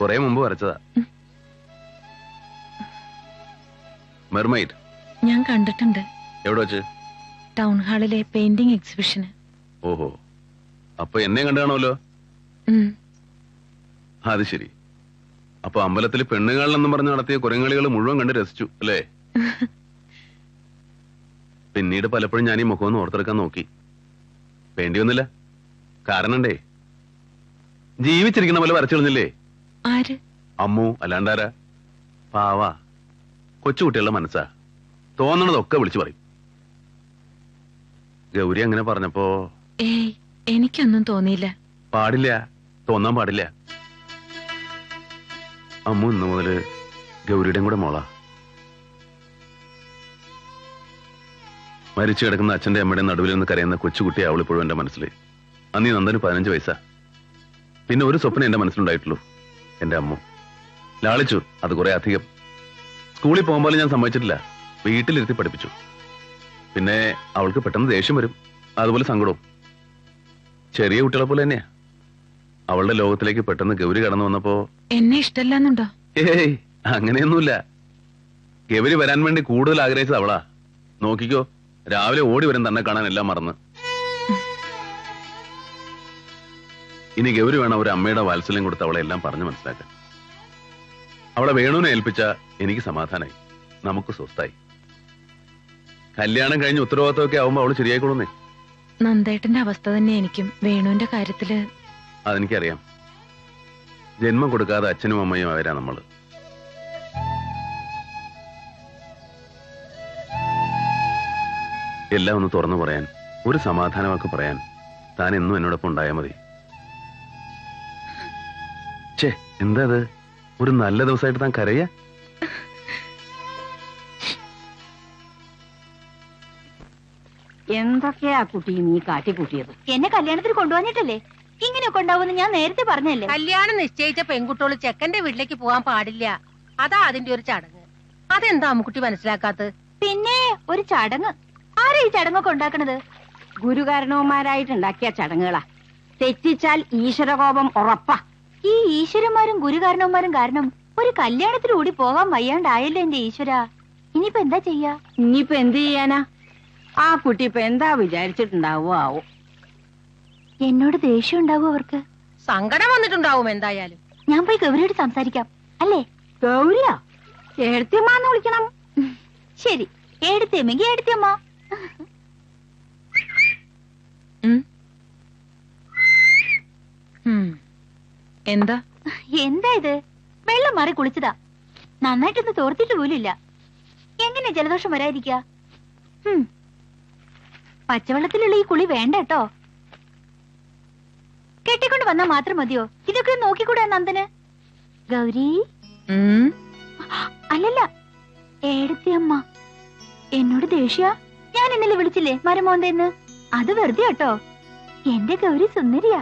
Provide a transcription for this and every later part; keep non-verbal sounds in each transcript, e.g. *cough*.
കുറെ മുമ്പ് വരച്ചതാ. മെർമൈഡ്. ഞാൻ കണ്ടിട്ടുണ്ട്. എവിടെ വെച്ച്? ടൗൺ ഹാളിലെ പെയിന്റിംഗ് എക്സിബിഷന്. ഓഹോ. അപ്പൊ എന്നെ കണ്ടാണല്ലോ. അത് ശരി. അപ്പൊ അമ്പലത്തിൽ പെണ്ണുകാളിലെന്നും പറഞ്ഞ് നടത്തിയ കുരങ്ങളികൾ മുഴുവൻ കണ്ട് രസിച്ചു അല്ലേ? *laughs* പിന്നീട് പലപ്പോഴും ഞാൻ ഈ മുഖം ഒന്ന് ഓർത്തെടുക്കാൻ നോക്കി. വേണ്ടിയൊന്നുമില്ല. കാരണണ്ടേ? ജീവിച്ചിരിക്കുന്ന പോലെ വരച്ചിടുന്നില്ലേ ആര്? അമ്മു അല്ലാണ്ടാരാ? പാവ. കൊച്ചുകുട്ടികളുടെ മനസ്സാ. തോന്നണതൊക്കെ വിളിച്ചു പറയും. ഗൗരി അങ്ങനെ പറഞ്ഞപ്പോ ഏയ് എനിക്കൊന്നും തോന്നിയില്ല. പാടില്ല. തോന്നാൻ പാടില്ല. അമ്മു ഇന്ന് മുതൽ ഗൗരിയുടെയും കൂടെ മോളാ. മരിച്ചു കിടക്കുന്ന അച്ഛന്റെ അമ്മയുടെ നടുവിൽ നിന്ന് കരയുന്ന കൊച്ചുകുട്ടി അവളിപ്പോഴും എന്റെ മനസ്സിൽ അന്നീ നന്ദന് പതിനഞ്ച് വയസ്സാ. പിന്നെ ഒരു സ്വപ്നം എന്റെ മനസ്സിലുണ്ടായിട്ടുള്ളൂ. എന്റെ അമ്മ. ലാളിച്ചു അത് കുറെ അധികം. സ്കൂളിൽ പോകുമ്പോൾ ഞാൻ സമ്മതിച്ചിട്ടില്ല. വീട്ടിലിരുത്തി പഠിപ്പിച്ചു. പിന്നെ അവൾക്ക് പെട്ടെന്ന് ദേഷ്യം വരും. അതുപോലെ സങ്കടവും. ചെറിയ കുട്ടികളെ പോലെ തന്നെയാ. അവളുടെ ലോകത്തിലേക്ക് പെട്ടെന്ന് ഗൗരി കടന്നു വന്നപ്പോ എന്നെ ഇഷ്ടല്ലാന്നുണ്ടോ ഏയ് അങ്ങനെയൊന്നുമില്ല. ഗൗരി വരാൻ വേണ്ടി കൂടുതൽ ആഗ്രഹിച്ചത് അവളാ. നോക്കിക്കോ രാവിലെ ഓടി വരും തന്നെ കാണാൻ എല്ലാം മറന്ന്. ഇനി ഗൗരി വേണം ഒരു അമ്മയുടെ വാത്സല്യം കൊടുത്ത് അവളെ എല്ലാം പറഞ്ഞു മനസ്സിലാക്കാൻ. അവളെ വേണുവിനെ ഏൽപ്പിച്ച എനിക്ക് സമാധാനമായി നമുക്ക് സ്വസ്ഥായി കല്യാണം കഴിഞ്ഞ് ഉത്തരവാദിത്തമൊക്കെ ആവുമ്പോ അവൾ ശരിയായിക്കൊള്ളുന്നേ നന്ദേട്ടന്റെ അവസ്ഥ തന്നെ എനിക്കും വേണുവിന്റെ കാര്യത്തിൽ അതെനിക്കറിയാം. ജന്മം കൊടുക്കാതെ അച്ഛനും അമ്മയും അവരാ നമ്മൾ? എല്ലാം ഒന്ന് തുറന്നു പറയാൻ ഒരു സമാധാനമൊക്കെ പറയാൻ താൻ എന്നും എന്നോടൊപ്പം ഉണ്ടായാൽ മതി. എന്താ ഒരു നല്ല ദിവസമായിട്ട് താൻ കരയ? എന്തൊക്കെയാ കുട്ടി നീ കാട്ടിക്കൂട്ടിയത് എന്നെ കല്യാണത്തിന് കൊണ്ടുവന്നിട്ടല്ലേ? ഇങ്ങനെയൊക്കെ ഉണ്ടാവുമെന്ന് ഞാൻ നേരത്തെ പറഞ്ഞല്ലേ? കല്യാണം നിശ്ചയിച്ച പെൺകുട്ടികൾ ചെക്കന്റെ വീട്ടിലേക്ക് പോകാൻ പാടില്ല. അതാ അതിന്റെ ഒരു ചടങ്ങ്. അതെന്താ അമ്മുക്കുട്ടി മനസ്സിലാക്കാത്തത്? പിന്നെ ഒരു ചടങ്ങ്. ആരാ ഈ ചടങ്ങൊക്കെ ഉണ്ടാക്കണത്? ഗുരുകാരണവന്മാരായിട്ടുണ്ടാക്കിയ ചടങ്ങുകളാ. തെറ്റിച്ചാൽ ഈശ്വരകോപം ഉറപ്പാ. ഈ ഈശ്വരന്മാരും ഗുരുകാരണവന്മാരും കാരണം ഒരു കല്യാണത്തിന് കൂടി പോകാൻ വയ്യാണ്ടായല്ലോ എന്റെ ഈശ്വര. ഇനിയിപ്പോ എന്താ ചെയ്യാ? ഇനിയിപ്പോ എന്ത് ചെയ്യാനാ? ആ കുട്ടി ഇപ്പൊ എന്താ വിചാരിച്ചിട്ടുണ്ടാവോ ആവോ? എന്നോട് ദേഷ്യം ഉണ്ടാവും അവർക്ക്? സങ്കടം വന്നിട്ടുണ്ടാവും എന്തായാലും. ഞാൻ പോയി ഗൗരിയോട് സംസാരിക്കാം. അല്ലേ? ഗൗരിയാ? എഴുത്തിയമ്മാന്ന് വിളിക്കണം. ശരി. എടുത്തേമെങ്കി എടുത്തമ്മ ഉം. ഉം. എന്താ? എന്താ ഇത്? വെള്ളം മാറി കുളിച്ചതാ. നന്നായിട്ടൊന്ന് തോർത്തിട്ട് പോലില്ല എങ്ങനെ ജലദോഷം വരാതിരിക്ക? പച്ചവെള്ളത്തിലുള്ള ഈ കുളി വേണ്ട കേട്ടോ. കെട്ടിക്കൊണ്ട് വന്നാ മാത്രം മതിയോ? ഇതൊക്കെ നോക്കിക്കൂടെ നന്ദന്? ഗൗരി. അല്ലല്ല. ഏടത്തെ അമ്മ. എന്നോട് ദേഷ്യ. ഞാൻ ഇന്നലെ വിളിച്ചില്ലേ മരമോന്തെന്ന്? അത് വെറുതെ കേട്ടോ. എന്റെ ഗൗരി സുന്ദരിയാ.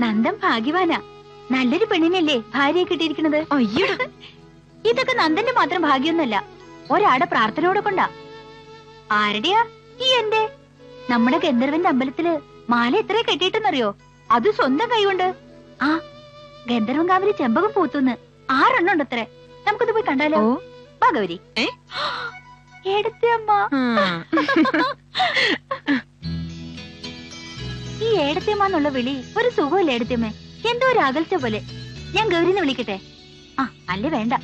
നന്ദൻ ഭാഗ്യവാനാ. നല്ലൊരു പെണ്ണിനല്ലേ ഭാര്യയെ കിട്ടിയിരിക്കുന്നത്? അയ്യോ *laughs* ഇതൊക്കെ നന്ദന്റെ മാത്രം ഭാഗ്യൊന്നുമല്ല ഒരാടെ പ്രാർത്ഥനയോടെ കൊണ്ടാ. ആരുടെയാ ഈ എന്റെ? നമ്മുടെ ഗന്ധർവന്റെ അമ്പലത്തിൽ മാല എത്ര കെട്ടിയിട്ടെന്നറിയോ? അത് സ്വന്തം കൈകൊണ്ട്. ആ ഗന്ധർവൻ കാവിൽ ചെമ്പകം പൂത്തുന്ന് ആറെണ്ണം ഉണ്ട് അത്രേ നമുക്കത് പോയി കണ്ടാലോ? ഭാഗവരി? *gasps* എടുത്തേ അമ്മ. *laughs* *laughs* ഈ ഏടത്തേമാന്നുള്ള വിളി ഒരു സുഖമില്ല ഏടത്തിയമ്മേ. എന്തോ ഒരു അകൽച്ച പോലെ. ഞാൻ ഗൗരിനെ വിളിക്കട്ടെ? ആ അല്ലേ വേണ്ട.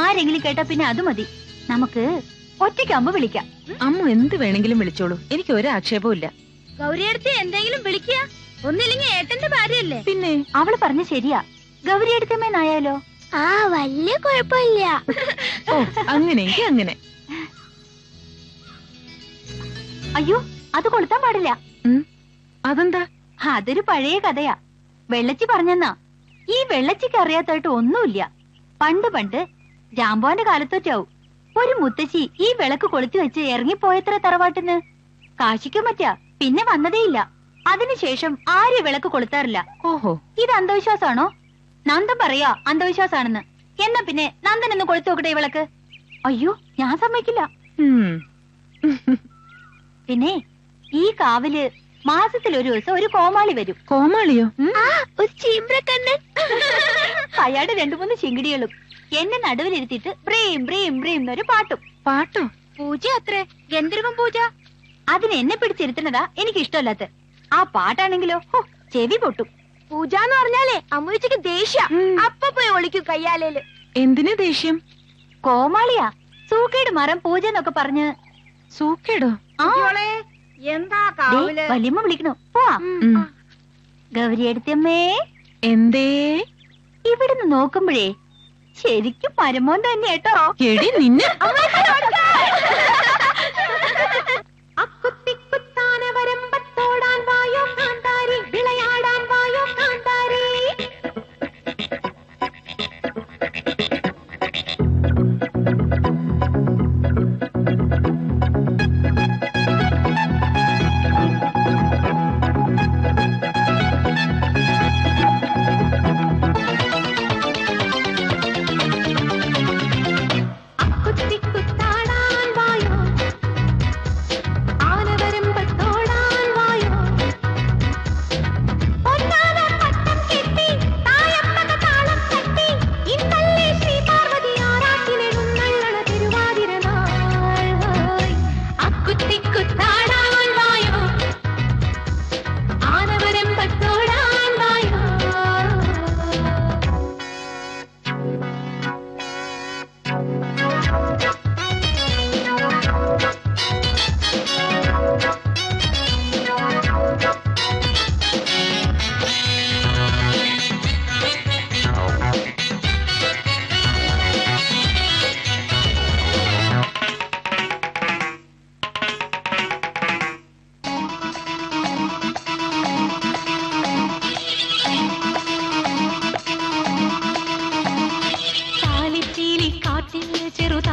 ആരെങ്കിലും കേട്ടാ പിന്നെ അത് മതി. നമുക്ക് ഒറ്റയ്ക്ക് അമ്മ വിളിക്കാം. അമ്മ എന്ത് വേണമെങ്കിലും വിളിച്ചോളൂ. എനിക്ക് ഒരു ആക്ഷേപവും ഇല്ല. ഗൗരിയടുത്ത് എന്തെങ്കിലും വിളിക്കുക. ഒന്നില്ലെങ്കിൽ ഏട്ടന്റെ ഭാര്യയല്ലേ? പിന്നെ? അവൾ പറഞ്ഞ ശരിയാ. ഗൗരി എടുത്തമ്മേന്നായാലോ ആ വലിയ കുഴപ്പമില്ല. ഓ അങ്ങനെയെങ്കിൽ അങ്ങനെ. അയ്യോ അത് കൊളുത്താൻ പാടില്ല. അതെന്താ? അതൊരു പഴയ കഥയാ. വെള്ളച്ചി പറഞ്ഞെന്നാ. ഈ വെള്ളച്ചിക്ക് അറിയാത്തായിട്ട് ഒന്നുമില്ല. പണ്ട് പണ്ട് ജാമ്പോന്റെ കാലത്തൊറ്റാവും. ഒരു മുത്തശ്ശി ഈ വിളക്ക് കൊളുത്തി വെച്ച് ഇറങ്ങിപ്പോയത്ര തറവാട്ടിന്ന്. കാശിക്കും പറ്റാ. പിന്നെ വന്നതേയില്ല. അതിനുശേഷം ആരും വിളക്ക് കൊളുത്താറില്ല. ഓഹോ. ഇത് അന്ധവിശ്വാസാണോ നന്ദൻ പറയാ അന്ധവിശ്വാസാണെന്ന് എന്നാ പിന്നെ നന്ദൻ ഒന്ന് കൊളുത്തു നോക്കട്ടെ ഈ വിളക്ക്? അയ്യോ ഞാൻ സമ്മതിക്കില്ല. പിന്നെ ഈ കാവിൽ മാസത്തിൽ ഒരു ദിവസം ഒരു കോമാളി വരും. കോമാളിയോ? ഒരു ചീമ്പ്രക്കണ്ണൻ അയാളുടെ രണ്ടു മൂന്ന് ചിങ്കിടികളും എന്നെ നടുവിലിരുത്തിയിട്ട് ബ്രീം ബ്രീം ബ്രീം എന്നൊരു പാട്ടും. പാട്ടോ? പൂജ അത്രേ. ഗന്ധർവം പൂജ. അതിന് എന്നെ പിടിച്ചിരുത്തുന്നതാ എനിക്ക് ഇഷ്ടമല്ലാത്ത ആ പാട്ടാണെങ്കിലോ? ഹോ, ചെവി പൊട്ടും. പൂജ എന്ന് പറഞ്ഞാലേ അമ്മൂച്ചക്ക് ദേഷ്യ. അപ്പൊ പോയി ഒളിക്കും കയ്യാലേൽ. എന്തിനാ ദേഷ്യം? കോമാളിയാ. സൂക്കേട് മരം പൂജ എന്നൊക്കെ പറഞ്ഞ്. സൂക്കേടോ? ആ. എന്താ കാവിൽ? വല്യമ്മ വിളിക്കണു. പോവാ. ഗൗരി എടുത്തമ്മേ. എന്തേ? ഇവിടുന്ന് നോക്കുമ്പോഴേ ശരിക്കും പരമോൻ തന്നെ കേട്ടോ. എടി നിന്നെ చిరు చిరుత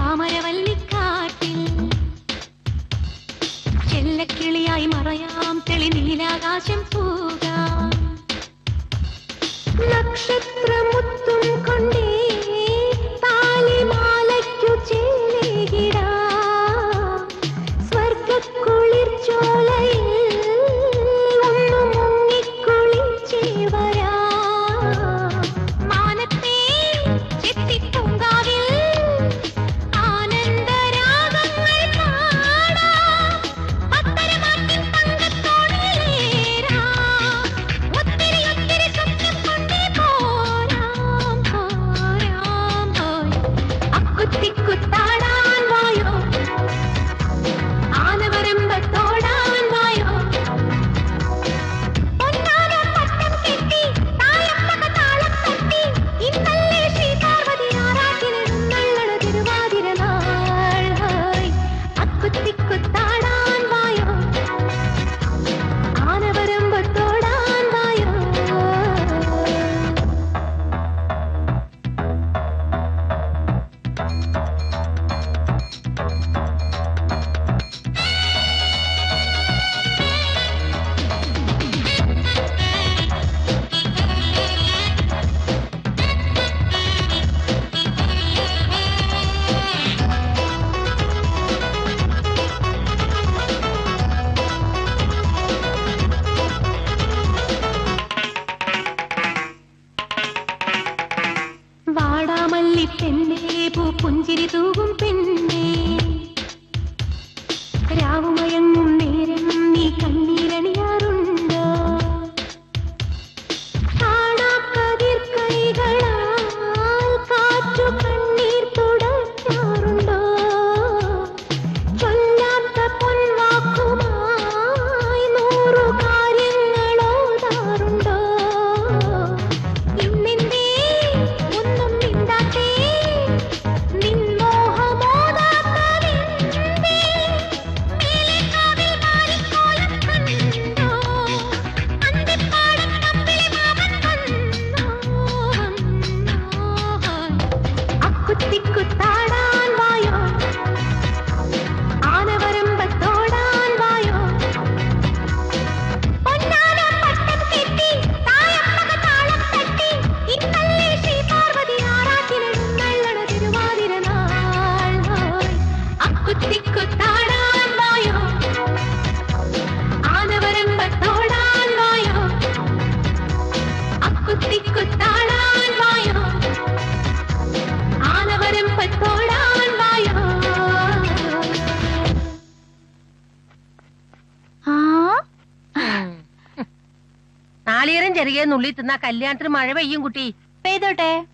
ചെറിയ നുള്ളി തിന്നാ കല്യാണത്തിന് മഴ പെയ്യും കുട്ടി. പെയ്തോട്ടെ.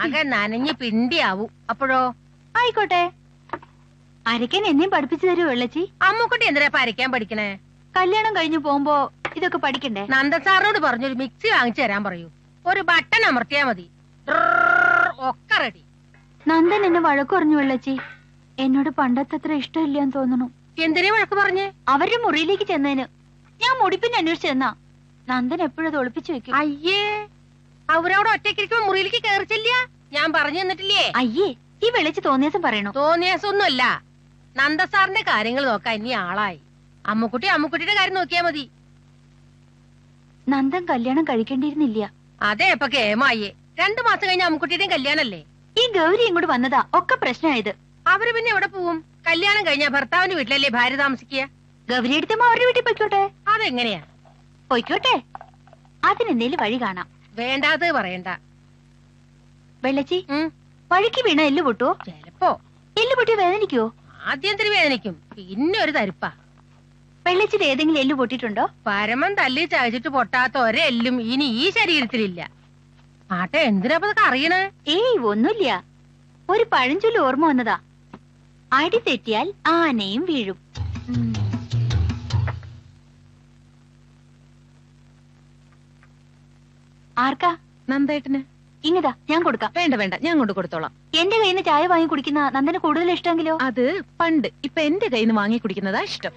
ആകെ നനഞ്ഞ് പിണ്ടിയാവും. അപ്പോഴോ? ആയിക്കോട്ടെ. അരയ്ക്കാൻ എന്നെയും പഠിപ്പിച്ചു തരൂ വെള്ളച്ചി? അമ്മുക്കുട്ടി എന്തിനാ അരയ്ക്കാൻ പഠിക്കണേ? കല്യാണം കഴിഞ്ഞു പോകുമ്പോ ഇതൊക്കെ പഠിക്കണ്ടേ? നന്ദസാറിനോട് പറഞ്ഞൊരു മിക്സി വാങ്ങിച്ചു തരാൻ പറയൂ. ഒരു ബട്ടൺ അമർത്തിയാ മതി. ഒക്കെ റെഡി. നന്ദൻ എന്നെ വഴക്ക് പറഞ്ഞു വെള്ളച്ചി. എന്നോട് പണ്ടത്തത്ര ഇഷ്ടമില്ലാന്ന് തോന്നുന്നു. എന്തിനേ വഴക്ക് പറഞ്ഞേ? അവരുടെ മുറിയിലേക്ക് ചെന്നതിന് ഞാൻ മുടിപ്പിന് അന്വേഷിച്ചു ചെന്നാ. നന്ദൻ എപ്പോഴും അത് ഒളിപ്പിച്ചു വെക്കും. അയ്യേ അവരവിടെ ഒറ്റയ്ക്കിരിക്കുമ്പോ മുറിയിലേക്ക് കയറിച്ചില്ല ഞാൻ പറഞ്ഞു തന്നിട്ടില്ലേ? അയ്യേ ഈ വെളിച്ച് തോന്നിയസം പറയണു? തോന്നിയാസൊന്നുമല്ല. നന്ദസാറിന്റെ കാര്യങ്ങൾ നോക്കാൻ ഇനി ആളായി. അമ്മുക്കുട്ടി അമ്മുക്കുട്ടിയുടെ കാര്യം നോക്കിയാ മതി. നന്ദൻ കല്യാണം കഴിക്കേണ്ടിയിരുന്നില്ല. അതെ ഇപ്പൊ കേമായേ രണ്ടു മാസം കഴിഞ്ഞ അമ്മുക്കുട്ടിയുടെയും കല്യാണല്ലേ? ഈ ഗൗരി ഇങ്ങോട്ട് വന്നതാ ഒക്കെ പ്രശ്നമായത്. അവർ പിന്നെ എവിടെ പോവും? കല്യാണം കഴിഞ്ഞാ ഭർത്താവിന്റെ വീട്ടിലല്ലേ ഭാര്യ താമസിക്കുക? ഗൗരി എടുത്തമ്മ അവരുടെ വീട്ടിൽ പോയിക്കോട്ടെ. അതെങ്ങനെയാ? പൊയ്ക്കോട്ടെ. അതിനെന്തേലും വഴി കാണാം. വേണ്ടാത് പറയണ്ട. വെള്ളച്ചി വഴിക്ക് വീണ എല്ല് പൊട്ടുവോ? ചെലപ്പോ. എല്ല് പൊട്ടി വേദനിക്കോ ആദ്യം തിരി വേദനിക്കും. പിന്നെ ഒരു തരിപ്പാ. വെള്ളച്ചിട്ട് ഏതെങ്കിലും എല്ല് പൊട്ടിയിട്ടുണ്ടോ? പരമം തല്ലി ചായച്ചിട്ട് പൊട്ടാത്ത ഒരെല്ലും ഇനി ഈ ശരീരത്തിലില്ല. ആട്ടെ എന്തിനാ അറിയണ ഇതൊക്കെ അറിയണേ? ഏയ് ഒന്നുമില്ല. ഒരു പഴഞ്ചൊല്ലി ഓർമ്മ വന്നതാ. അടി തെറ്റിയാൽ ആനയും വീഴും. ആർക്കാ? നന്ദേട്ടന്. ഇങ്ങതാ ഞാൻ കൊടുക്കാം. വേണ്ട വേണ്ട ഞാൻ കൊണ്ട് കൊടുത്തോളാം. എന്റെ കയ്യിൽ നിന്ന് ചായ വാങ്ങി കുടിക്കുന്ന നന്ദന് കൂടുതൽ ഇഷ്ടമെങ്കിലോ അത് പണ്ട് ഇപ്പൊ എന്റെ കയ്യിൽ നിന്ന് വാങ്ങി കുടിക്കുന്നതാ ഇഷ്ടം.